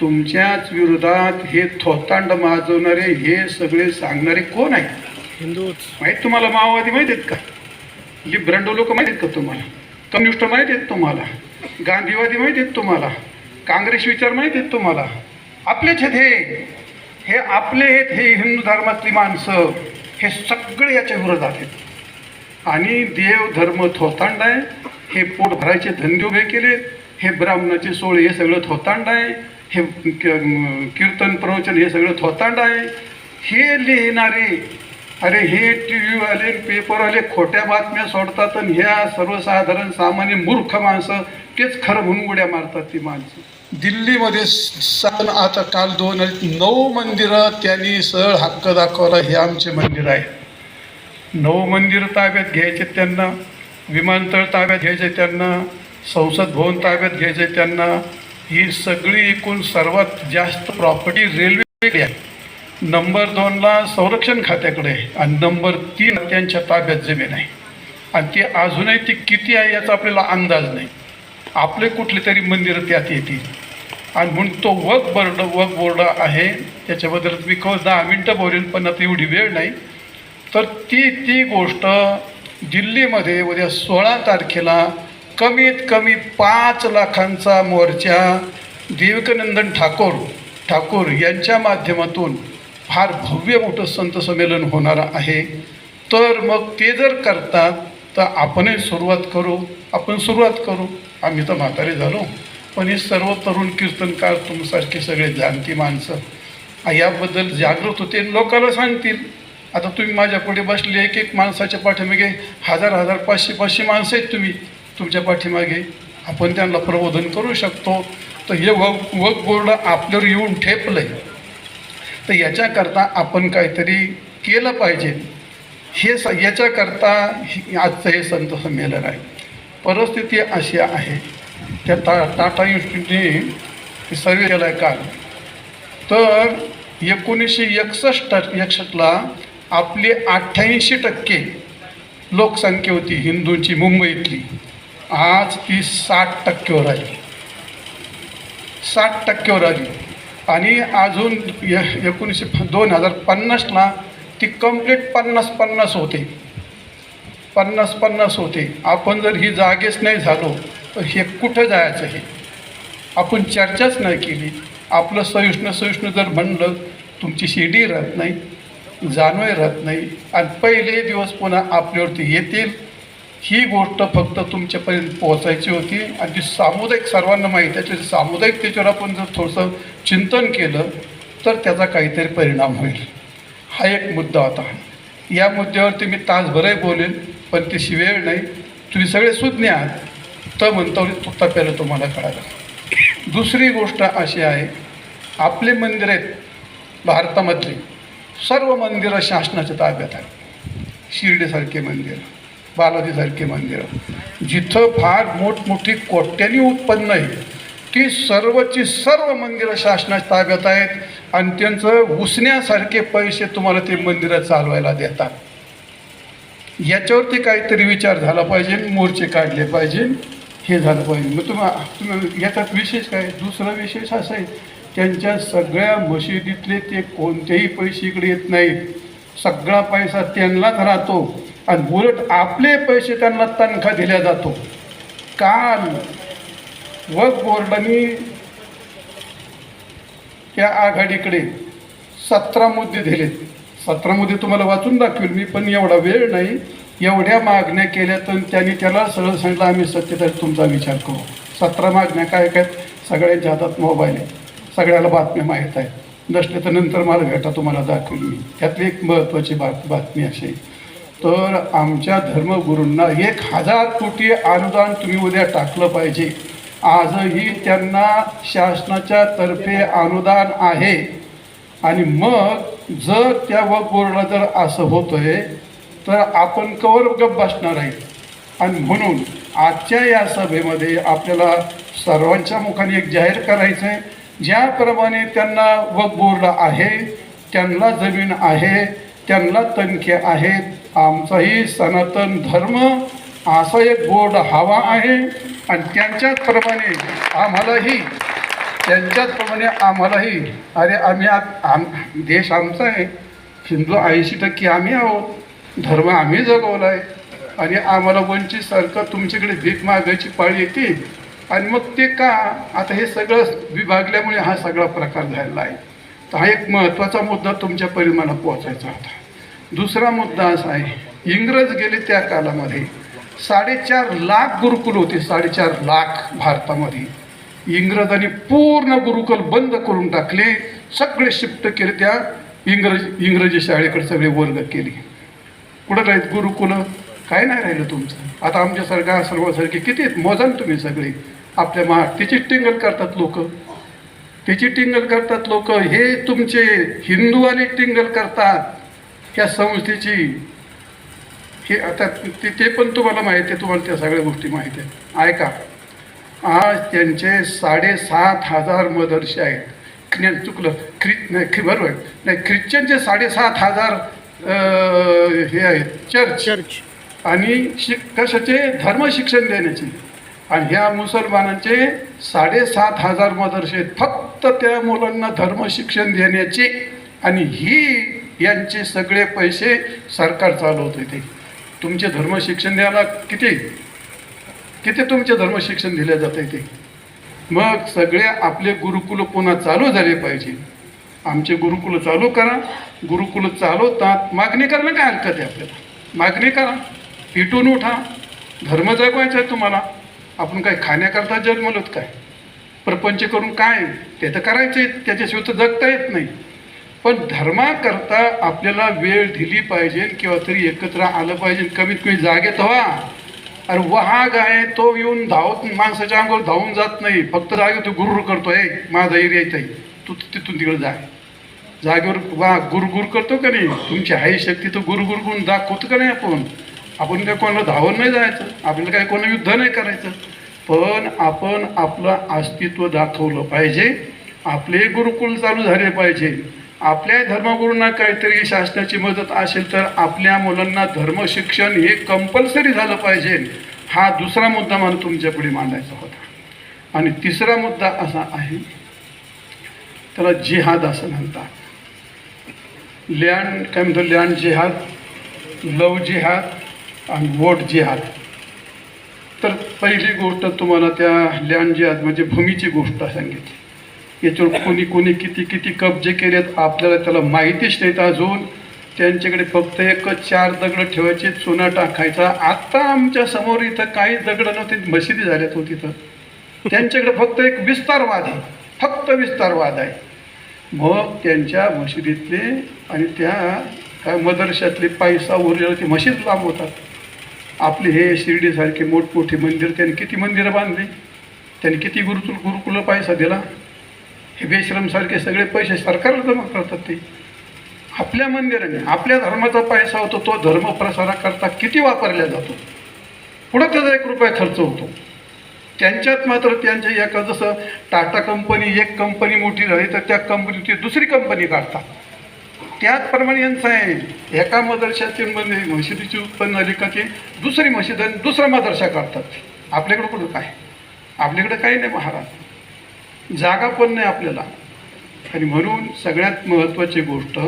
तुमच्याच विरोधात हे थोतांड माजवणारे हे सगळे सांगणारे कोण आहेत? हिंदूच. माहीत तुम्हाला माओवादी माहीत आहेत का? लिब्रंडो लोक माहीत आहेत का तुम्हाला? कम्युनिस्ट माहीत आहेत तुम्हाला? गांधीवादी माहीत आहेत तुम्हाला? काँग्रेस विचार माहीत आहेत तुम्हाला? आपलेच आहेत हे. हे आपले आहेत हे हिंदू धर्मातली माणसं. हे सगळे याच्या विरोधात आहेत. आणि देव धर्म थोतांड आहे. हे पोट भरायचे धंदे उभे केले हे ब्राह्मणाचे सोळे हे सगळं थोतांड आहे. हे कीर्तन प्रवचन हे सगळं थोतांड आहे. हे लिहिणारे अरे हे टी व्हीवाले पेपरवाले खोट्या बातम्या सोडतात आणि ह्या सर्वसाधारण सामान्य मूर्ख माणसं तेच खरं म्हणून उड्या मारतात ती माणसं. दिल्लीमध्ये सण आता काल दोन नऊ मंदिरं त्यांनी सरळ हक्क दाखवला हे आमचे मंदिर आहे. नऊ मंदिरं ताब्यात घ्यायचे त्यांना विमानतळ ताब्यात घ्यायचे त्यांना संसद भवन ताब्यात घ्यायचे त्यांना ही सगळी एकूण सर्वात जास्त प्रॉपर्टी रेल्वे आहे. नंबर दोनला संरक्षण खात्याकडे आहे आणि नंबर तीन त्यांच्या ताब्यात जमीन आहे. आणि ती अजूनही ती किती आहे याचा आपल्याला अंदाज नाही. आपले कुठले तरी मंदिरं त्यात येतील. आणि म्हणून तो वक बोर्ड वक बोर्ड आहे. त्याच्याबद्दल मी खरं दहा मिनटं बोलेन पण आता एवढी वेळ नाही. तर ती ती गोष्ट दिल्लीमध्ये उद्या सोळा तारखेला कमीत कमी पाच लाखांचा मोर्चा देविकानंदन ठाकूर ठाकूर यांच्या माध्यमातून फार भव्य मोठं संत संमेलन होणार आहे. तर मग ते जर करतात तर आपणही सुरुवात करू आपण सुरुवात करू. आम्ही तर म्हातारे झालो. पण हे सर्व तरुण कीर्तनकार तुमसारखे सगळे जाणती माणसं याबद्दल जागृत होते आणि लोकांना सांगतील. आता तुम्ही माझ्या पुढे बसले एक एक माणसाच्या पाठीमागे हजार हजार पाचशे पाचशे माणसं आहेत तुम्ही. तुमच्या पाठीमागे आपण त्यांना प्रबोधन करू शकतो. तर हे वक बोर्ड आपल्यावर येऊन ठेपलं आहे तर याच्याकरता आपण काहीतरी केलं पाहिजे. हे स याच्याकरता आजचं हे संत संमेलन आहे. परिस्थिती अशी आहे. त्या टा टाटा इन्स्टिट्यूटने सर्वे केला आहे काल. तर एकोणीसशे एकसष्ट एकसष्टला आपली अठ्ठ्याऐंशी टक्के लोकसंख्या होती हिंदूंची मुंबईतली. आज ती साठ टक्केवर आली. साठ टक्केवर आली. आणि अजून एकोणीसशे दोन हजार पन्नासला ती कंप्लीट पन्नास पन्नास होते. पन्नास पन्नास होते. आपण जर ही जागेच नाही झालो तर हे कुठं जायचं हे? आपण चर्चाच नाही केली. आपलं सहिष्णू सहिष्णू जर म्हणलं तुमची शिडी राहत नाही जानवे राहत नाही आणि पहिले दिवस पुन्हा आपल्यावरती येतील ही गोष्ट फक्त तुमच्यापर्यंत पोहोचायची होती. आणि ती सामुदायिक सर्वांना माहीत आहे त्याच्या सामुदायिक त्याच्यावर आपण जर थोडंसं चिंतन केलं तर त्याचा काहीतरी परिणाम होईल. हा एक मुद्दा होता. या मुद्द्यावरती मी तासभरही बोलेन पण तशी वेळ नाही. तुम्ही सगळे सुज्ञ आहात तर म्हणतो तप्याला तुम्हाला कळालं. दुसरी गोष्ट अशी आहे आपले मंदिर आहेत भारतामधली. सर्व मंदिरं शासनाच्या ताब्यात आहेत. शिर्डीसारखे मंदिर. बालाजीसारखे मंदिरं जिथं फार मोठमोठी कोट्यांनी उत्पन्न आहे ती सर्वची सर्व मंदिरं शासनाच्या ताब्यात आहेत आणि त्यांचं उसण्यासारखे पैसे तुम्हाला ते मंदिरं चालवायला देतात. याच्यावरती काहीतरी विचार झाला पाहिजे मोर्चे काढले पाहिजे हे झालं पाहिजे. मग तुम्हा तुम्ही याच्यात विशेष काय? दुसरा विशेष असा आहे त्यांच्या सगळ्या मशिदीतले ते कोणतेही पैसे इकडे येत नाहीत. सगळा पैसा त्यांनाच राहतो. आणि उलट आपले पैसे त्यांना तनखा दिला जातो. काल वक बोर्डाने त्या आघाडीकडे सतरा मुद्दे दिलेत सतरा मुद्दे तुम्हाला वाचून दाखवेल. मी पण एवढा वेळ नाही. एवढ्या मागण्या केल्या तर त्यांनी त्याला सरळ सांगितलं आम्ही सत्यता तुमचा विचार करू. सतरा मागण्या काय काय? सगळ्यांच्या हातात मोबाईल आहे सगळ्याला बातम्या माहीत आहेत. नसले तर नंतर मला भेटा तुम्हाला दाखवेल मी. त्यातली एक महत्त्वाची बात बातमी अशी आहे. तर आमच्या धर्मगुरूंना एक हजार कोटी अनुदान तुम्ही उद्या टाकलं पाहिजे. आजही त्यांना शासनाच्या तर्फे अनुदान आहे. आणि मग जर त्या वक बोर्डला जर असं होतंय तर आपण कवर गप बसणार आहे. आणि म्हणून आजच्या या सभेमध्ये आपल्याला सर्वांच्या मुखाने एक जाहीर करायचं आहे ज्याप्रमाणे त्यांना वक बोर्ड आहे त्यांना जमीन आहे त्यांना तनखे आहेत. आमचाही सनातन धर्म असा एक बोर्ड हवा आहे. आणि त्यांच्याचप्रमाणे आम्हालाही त्यांच्याचप्रमाणे आम्हालाही अरे आम्ही आज आम देश आमचा आहे. हिंदू ऐंशी टक्के आम्ही आहोत. धर्म आम्ही जगवला आहे आणि आम्हाला वंचित सरकार तुमच्याकडे भीक मागायची पाळी येते. आणि मग ते का? आता हे सगळं विभागल्यामुळे हा सगळा प्रकार झालेला आहे. हा एक महत्त्वाचा मुद्दा तुमच्या परिमाणा पोहोचायचा होता. दुसरा मुद्दा असा आहे इंग्रज गेले त्या कालामध्ये साडेचार लाख गुरुकुल होते साडेचार लाख भारतामध्ये. इंग्रजांनी पूर्ण गुरुकुल बंद करून टाकले सगळे शिफ्ट केले त्या इंग्रज इंग्रजी शाळेकडे सगळे वर्ग केले. कुठं राहीत गुरुकुलं? काय नाही राहिलं तुमचं. आता आमच्यासारखा सर्वासारखे किती आहेत? मोजाल तुम्ही सगळे. आपल्या महा तिची टिंगल करतात लोक. त्याची टिंगल करतात लोक. हे तुमचे हिंदूवाले टिंगल करतात. या संस्थेची. हे आता ते ते पण तुम्हाला माहिती आहे. तुम्हाला त्या सगळ्या गोष्टी माहिती आहेत. ऐका. आज त्यांचे साडेसात हजार मदरसे आहेत. नाही चुकलं. ख्रि नाही ख्रि बरोबर. आहे. नाही ख्रिश्चनचे साडेसात हजार हे आहेत. चर्च. चर्च. आणि शिक कशाचे? धर्म शिक्षण देण्याचे. आणि ह्या मुसलमानांचे साडेसात हजार मदरसे आहेत. फक्त त्या मुलांना धर्म शिक्षण देण्याचे आणि ही यांचे सगळे पैसे सरकार चालवत ते तुमचे धर्म शिक्षण द्यायला किती? किती तुमचे धर्म शिक्षण दिले जाते ते? मग सगळे आपले गुरुकुल पुन्हा चालू झाले पाहिजे. आमचे गुरुकुल चालू करा. गुरुकुल चालवतात. मागणी करणं काय हरकत आहे आपल्याला? मागणी करा. पिटून उठा. धर्म जगवायचा आहे तुम्हाला. आपण काय खाण्याकरता जन्मलोत काय? प्रपंच करून काय? ते तर करायचे त्याच्याशिवाय तर जगता येत नाही. पण धर्माकरता आपल्याला वेळ दिली पाहिजे किंवा तरी एकत्र आलं पाहिजे कमीत कमी जागेत व्हा. अरे वहाग आहे तो येऊन धावत माणसाच्या अंगावर धावून जात नाही. फक्त जागेवर तो गुरुर करतोय माझा एरिया इथं आहे. तू तिथून तिकडे जाय जागेवर वा गुरगुर करतो का नाही? तुमची हाई शक्ती तर गुरगुर करून दाखवतो का नाही आपण? आपण काय कोणाला धावून नाही जायचं आपल्याला काय कोणा युद्ध नाही करायचं. पण आपण आपलं अस्तित्व दाखवलं पाहिजे आपले गुरुकुल चालू झाले पाहिजे. आपल्या धर्मगुरूंना काहीतरी शासनाची मदत असेल तर आपल्या मुलांना धर्म शिक्षण हे कंपल्सरी झालं पाहिजे. हा दुसरा मुद्दा मला तुमच्यापुढे मांडायचा होता. आणि तिसरा मुद्दा असा आहे त्याला जिहाद असं म्हणतात. लँड काय म्हणतो लँड जिहाद? लव जिहाद? आणि वोट जिहाद तर पहिली गोष्ट तुम्हाला त्या लँड जिहाद म्हणजे भूमीची गोष्ट सांगितली. याच्यावर कोणी कोणी किती किती कब्जे केलेत आपल्याला त्याला माहितीच नाहीत अजून. त्यांच्याकडे फक्त एक चार दगड ठेवायचे चुना टाकायचा. आत्ता आमच्यासमोर इथं काही दगड नव्हते मशिदी झाल्यात होती तर त्यांच्याकडे फक्त एक विस्तारवाद आहे. फक्त विस्तारवाद आहे. मग त्यांच्या मशिदीतले आणि त्या काय मदरशातले पैसा उरलेला ते मशीद लांब होतात आपले हे शिर्डीसारखे मोठमोठे मंदिर त्यांनी किती मंदिरं बांधली? त्यांनी किती गुरुकुल गुरुकुल पैसा दिला? हे बेश्रमसारखे सगळे पैसे सरकारला जमा करतात ते. आपल्या मंदिराने आपल्या धर्माचा पैसा होतो तो धर्म प्रसाराकरता किती वापरला जातो? पुढं त्याचा एक रुपया खर्च होतो. त्यांच्यात मात्र त्यांच्या एका जसं टाटा कंपनी एक कंपनी मोठी झाली तर त्या कंपनीची दुसरी कंपनी काढतात. त्याचप्रमाणे यांचं आहे. एका मदरशातील मध्ये मशिदीची उत्पन्न आली का ते दुसरी मशीद आणि दुसरा मदरशा काढतात. आपल्याकडं कुठं काय? आपल्याकडं काही नाही महाराज. जागा पण नाही आपल्याला. आणि म्हणून सगळ्यात महत्त्वाची गोष्ट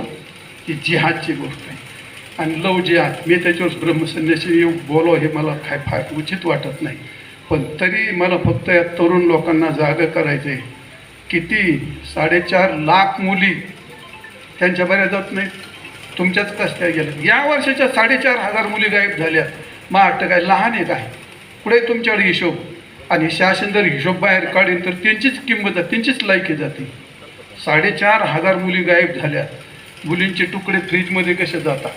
ही जिहादची गोष्ट आहे. आणि लव जिहाद. मी त्याच्यावर ब्रह्मसन्यासी येऊ बोलो हे मला काय फार उचित वाटत नाही. पण तरी मला फक्त या तरुण लोकांना जागा करायचं आहे किती? साडेचार लाख मुली त्यांच्या बऱ्या जात नाही. तुमच्याच कसं काय गेलं. या वर्षाच्या साडेचार हजार मुली गायब झाल्या मग वाटतं काय लहान आहे. काय पुढे तुमच्याकडे हिशोब. आणि शासन जर हिशोब बाहेर काढेल तर त्यांचीच किंमत त्यांचीच लायकी जाते. साडेचार हजार मुली गायब झाल्या मुलींचे तुकडे फ्रीजमध्ये कसे जातात?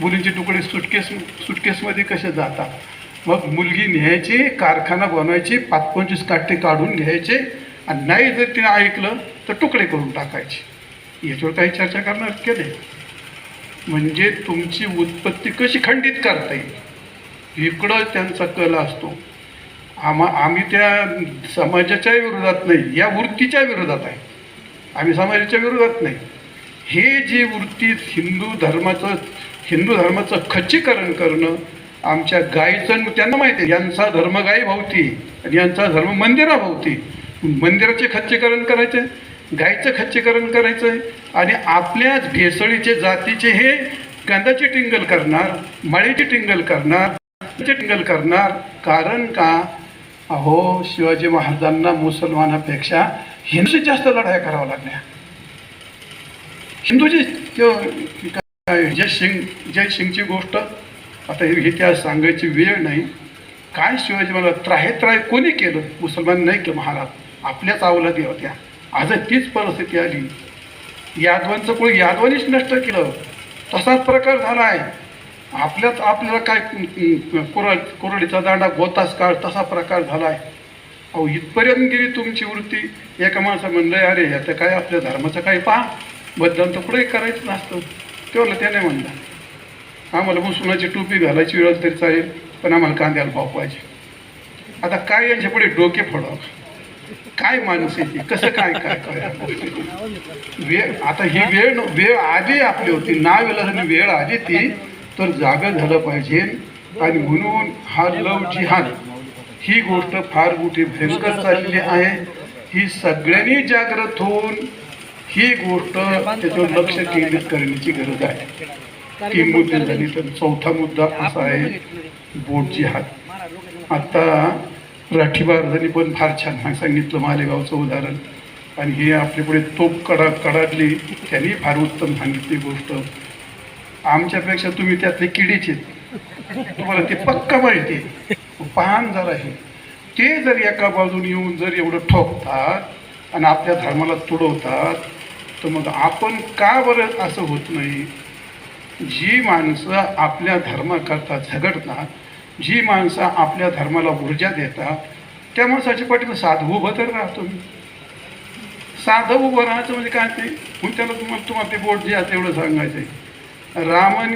मुलींचे तुकडे सुटकेस सुटकेसमध्ये कसे जातात? मग मुलगी न्यायची कारखाना बनवायची पाच पंचवीस काटे काढून घ्यायचे आणि नाही जर तिने ऐकलं तर तुकडे करून टाकायचे. याच्यावर काही चर्चा करणार केले. म्हणजे तुमची उत्पत्ती कशी खंडित करता येईल? इकडं त्यांचा कल असतो. आम्हा आम्ही त्या समाजाच्या विरोधात नाही या वृत्तीच्या विरोधात आहे. आम्ही समाजाच्या विरोधात नाही. हे जी वृत्ती हिंदू धर्माचं हिंदू धर्माचं खच्चीकरण करणं आमच्या गायीचं त्यांना माहिती आहे यांचा धर्म गायी भावती आणि यांचा धर्म मंदिराभोवती मंदिराचे खच्चीकरण करायचे गायचं खच्चीकरण करायचं आहे. आणि आपल्याच भेसळीचे जातीचे हे गंधाची टिंगल करणार मळीची टिंगल करणार टिंगल करणार. कारण का? अहो शिवाजी महाराजांना मुसलमानापेक्षा हिंदूची जास्त लढाया कराव्या लागल्या. हिंदूची काय जय सिंग जय सिंगची गोष्ट? आता हे इतिहास सांगायची वेळ नाही. काय शिवाजी महाराज त्राहे त्राय कोणी केलं? मुसलमान नाही केलं महाराज. आपल्याच अवलादी होत्या. आज तीच परिस्थिती आली. यादवांचं कोणी यादवानीच नष्ट केलं. तसाच प्रकार झाला आहे आपल्याच आपल्याला काय कुरड कुरडीचा दांडा गोतास काळ तसा प्रकार झाला आहे अहो इथपर्यंत गेली तुमची वृत्ती. एका माणसं म्हणलं अरे ह्याचं काय आपल्या धर्माचं काय पहा. बदल तर कुठेही करायचं नसतं. तेवढं त्याने म्हणलं आम्हाला मुसुनाची टोपी घालायची वेळ तरी चालेल पण आम्हाला कांद्याला भाव पाहिजे. आता काय यांच्या पुढे डोके फोडावं? काय माणूस आहे ती? कसं काय काय वेळ आता ही वेळ वेळ आधी आपली होती. ना वेळ आली ती तर जागा झालं पाहिजे. आणि म्हणून हा लव जिहाद ही गोष्ट फार मोठी भयंकर चाललेली आहे. ही सगळ्यांनी जागृत होऊन ही गोष्ट त्याच्यावर लक्ष केंद्रित करण्याची गरज आहे. तीन मुद्दे झाली तर चौथा मुद्दा असा आहे बोट जिहाद. आता राठी महाराजांनी पण फार छान सांगितलं मालेगावचं उदाहरण. आणि हे आपल्या पुढे तोप कडा कडाडली त्यांनी फार उत्तम सांगितली गोष्ट. आमच्यापेक्षा तुम्ही त्यातले किडीचे तुम्हाला ते पक्का माहिती पान जर आहे ते जर एका बाजून येऊन जर एवढं ठोकतात आणि आपल्या धर्माला तुडवतात तर मग आपण का बरं असं होत नाही? जी माणसं आपल्या धर्माकरता झगडतात जी माणसं आपल्या धर्माला ऊर्जा देतात त्या माणसाच्या पाठीनं साधं उभं तर राहतो मी. साधं उभं राहायचं म्हणजे काय ते? म्हणून त्याला तुम्हाला तुम्हाला ते बोट जे आहे तेवढं सांगायचं आहे रामन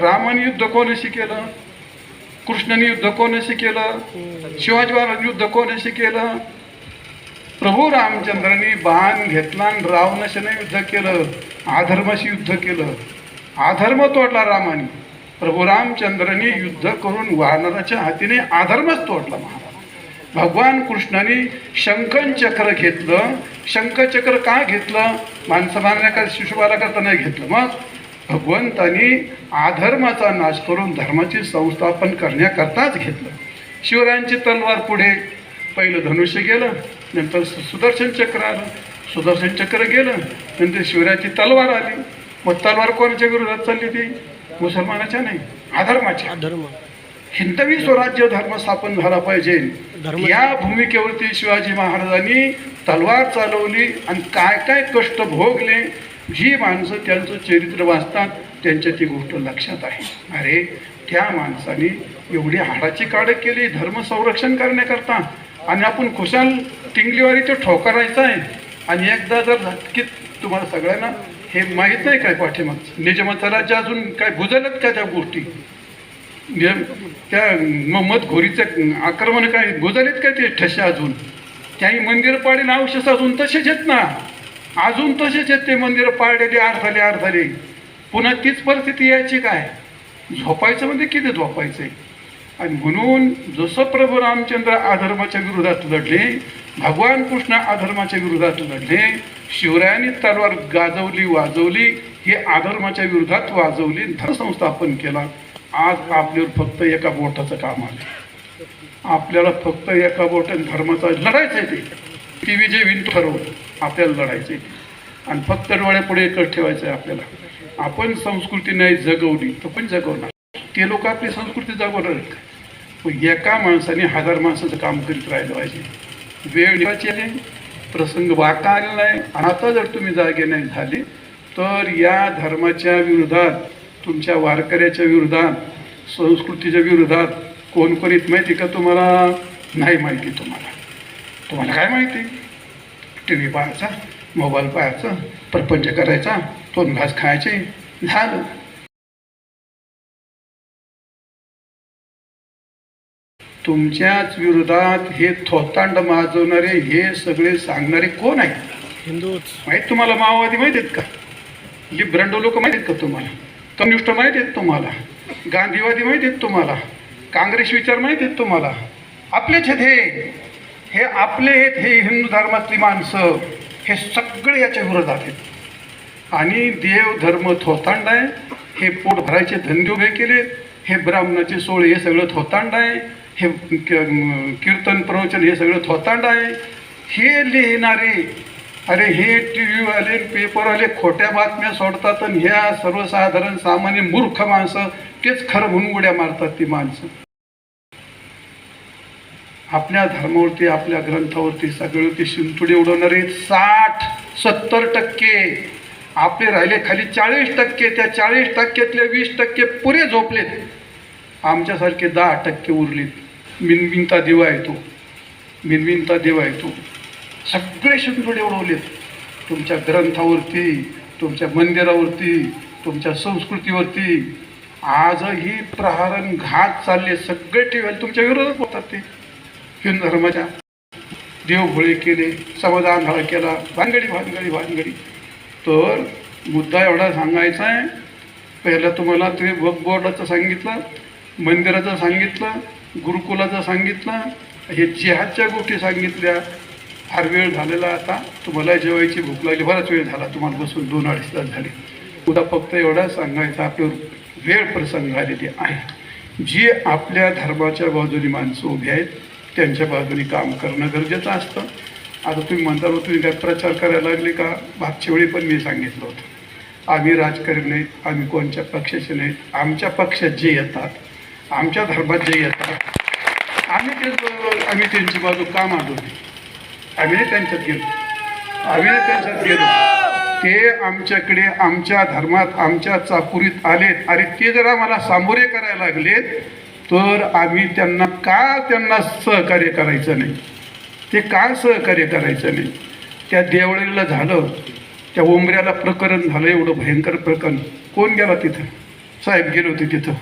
रामाने युद्ध कोणाशी केलं? कृष्णाने युद्ध कोणाशी केलं? शिवाजी महाराज युद्ध कोणाशी केलं? प्रभू रामचंद्राने बाण घेतला आणि रावणाशीने युद्ध केलं. अधर्माशी युद्ध केलं. अधर्म तोडला रामाने. प्रभू रामचंद्राने युद्ध करून वानराच्या हातीने आधर्मच तोडला महाराज. भगवान कृष्णाने शंखन चक्र घेतलं. शंखचक्र का घेतलं? माणसं मारण्याकरता शिशुबाला करता नाही घेतलं? मग भगवंतानी अधर्माचा नाश करून धर्माची संस्थापन करण्याकरताच घेतलं. शिवरायांची तलवार पुढे. पहिलं धनुष्य गेलं नंतर सु- सुदर्शन चक्र आलं. सुदर्शन चक्र गेलं नंतर शिवरायाची तलवार आली. मग तलवार कोणाच्या विरोधात चालली ती? मुसलमानाच्या नाही अधर्माच्या. धर्म हिंदवी स्वराज्य धर्म स्थापन झाला पाहिजे. या भूमिकेवरती शिवाजी महाराजांनी तलवार चालवली आणि काय काय कष्ट भोगले जी माणसं त्यांचं चरित्र वाचतात त्यांच्या ती गोष्ट लक्षात आहे. अरे त्या माणसाने एवढी हाडाची काढ केली धर्म संरक्षण करण्याकरता. आणि आपण खुशाल टिंगलीवारी तो ठोकरायचा आहे. आणि एकदा जर की तुम्हाला सगळ्यांना हे माहीत नाही काय पाठीमागचं निजमता राज्य अजून काय भुजलत का त्या गोष्टी? त्या मोहम्मद घोरीचं आक्रमण काय भुजलेत काय ते ठसे अजून? त्याही मंदिर पाडले अवशेष अजून तसेच आहेत ना. अजून तसेच आहेत ते मंदिर पाडलेले अर्धाले अर्धाले पुन्हा तीच परिस्थिती यायची काय? झोपायचं म्हणजे किती झोपायचंय? आणि म्हणून जसं प्रभू रामचंद्र अधर्माच्या विरोधात लढले भगवान कृष्ण अधर्माच्या विरोधात लढले शिवरायांनी तलवार गाजवली वाजवली हे आधर्माच्या विरोधात वाजवली धर्मसंस्थापन केला. आज आपल्यावर फक्त एका बोटाचं काम आलं. आपल्याला फक्त एका बोटाने धर्माचा लढायचं आहे ते. ती विजय विन ठरवलं आपल्याला लढायचे आणि फक्त डोळ्यापुढे एकच ठेवायचं आहे आपल्याला. आपण संस्कृती नाही जगवली तर पण जगवणार? ते लोक आपली संस्कृती जगवणार एका माणसाने हजार माणसाचं काम करीत राहिलं पाहिजे. वेळ निघायची आहे. प्रसंग वाका आलेला आहे. आणि आता जर तुम्ही जागे नाही झाले तर या धर्माच्या विरोधात तुमच्या वारकऱ्याच्या विरोधात संस्कृतीच्या विरोधात कोण कोणीत माहिती का तुम्हाला? नाही माहिती तुम्हाला. तुम्हाला काय माहिती टी व्ही पाहायचा मोबाईल पाहायचा प्रपंच करायचा दोन घास खायचे झालं. तुमच्याच विरोधात हे थोतांड माजवणारे हे सगळे सांगणारे कोण आहेत? हिंदूच. माहीत तुम्हाला माओवादी माहीत आहेत का? लिब्रंडो लोक माहीत आहेत का तुम्हाला? कम्युनिस्ट माहीत आहेत तुम्हाला? गांधीवादी माहीत आहेत तुम्हाला? काँग्रेस विचार माहीत आहेत तुम्हाला? आपलेच आहेत हे. हे आपले आहेत हे हिंदू धर्मातली माणसं. हे सगळे याच्या विरोधात आहेत. आणि देव धर्म थोतांड आहे. हे पोट भरायचे धंदे उभे केले हे ब्राह्मणाचे सोळे हे सगळं थोतांड आहे. हे कीर्तन प्रवचन हे सगळं थोतांड आहे. हे लिहिणारे अरे हे टी व्हीवाले पेपरवाले खोट्या बातम्या सोडतात आणि ह्या सर्वसाधारण सामान्य मूर्ख माणसं तेच खरं म्हणून उड्या मारतात ती माणसं. आपल्या धर्मावरती आपल्या ग्रंथावरती सगळ्यावरती शिंतुडी उडवणारे साठ सत्तर टक्के. आपले राहिले खाली चाळीस टक्के. त्या चाळीस टक्क्यातले वीस टक्के पुरे झोपलेत. आमच्यासारखे दहा टक्के उरलेत. मिनविनता देवा येतो. मिनविनता देवा येतो. सगळे शब्द उडवलेत तुमच्या ग्रंथावरती तुमच्या मंदिरावरती तुमच्या संस्कृतीवरती आजही प्रहारण घात चालले सगळे ठेवायला तुमच्या विरोधात होतात ते. हिंदू धर्माच्या देवभोळे केले समाधान आंधळा केला भानगडी भानगडी भानगडी. तर मुद्दा एवढा सांगायचा आहे. पहिला तुम्हाला ते वक बोर्डाचं सांगितलं मंदिराचं सांगितलं गुरुकुलाचं सांगितलं हे जिहादच्या गोष्टी सांगितल्या. फार वेळ झालेला आता. तुम्हाला जेवायची भूक लागली बराच वेळ झाला. तुम्हाला बसून दोन अडीच तास झाले. उद्या फक्त एवढा सांगायचा आपल्यावर वेळ प्रसंग आलेली आहे. जी आपल्या धर्माच्या बाजूने माणसं उभी आहेत त्यांच्या बाजूने काम करणं गरजेचं असतं. आता तुम्ही म्हणता तुम्ही काय प्रचार करायला लागले का? मागच्या वेळी पण मी सांगितलं होतं. आम्ही राजकारणी नाहीत आम्ही कोणत्या पक्षाचे नाहीत. आमच्या पक्षात जे येतात आमच्या धर्मात जे येतात आम्ही ते आम्ही त्यांची बाजू का मांडवली आम्ही त्यांच्यात गेलो. आम्ही त्यांच्यात गेलो. ते आमच्याकडे आमच्या धर्मात आमच्या चापुरीत आलेत आणि ते जर आम्हाला सामोरे करायला लागलेत तर आम्ही त्यांना का त्यांना सहकार्य करायचं नाही? ते का सहकार्य करायचं नाही? त्या देवळीला झालं त्या उंबऱ्याला प्रकरण झालं एवढं भयंकर प्रकरण. कोण गेला तिथं? साहेब गेले होते तिथं.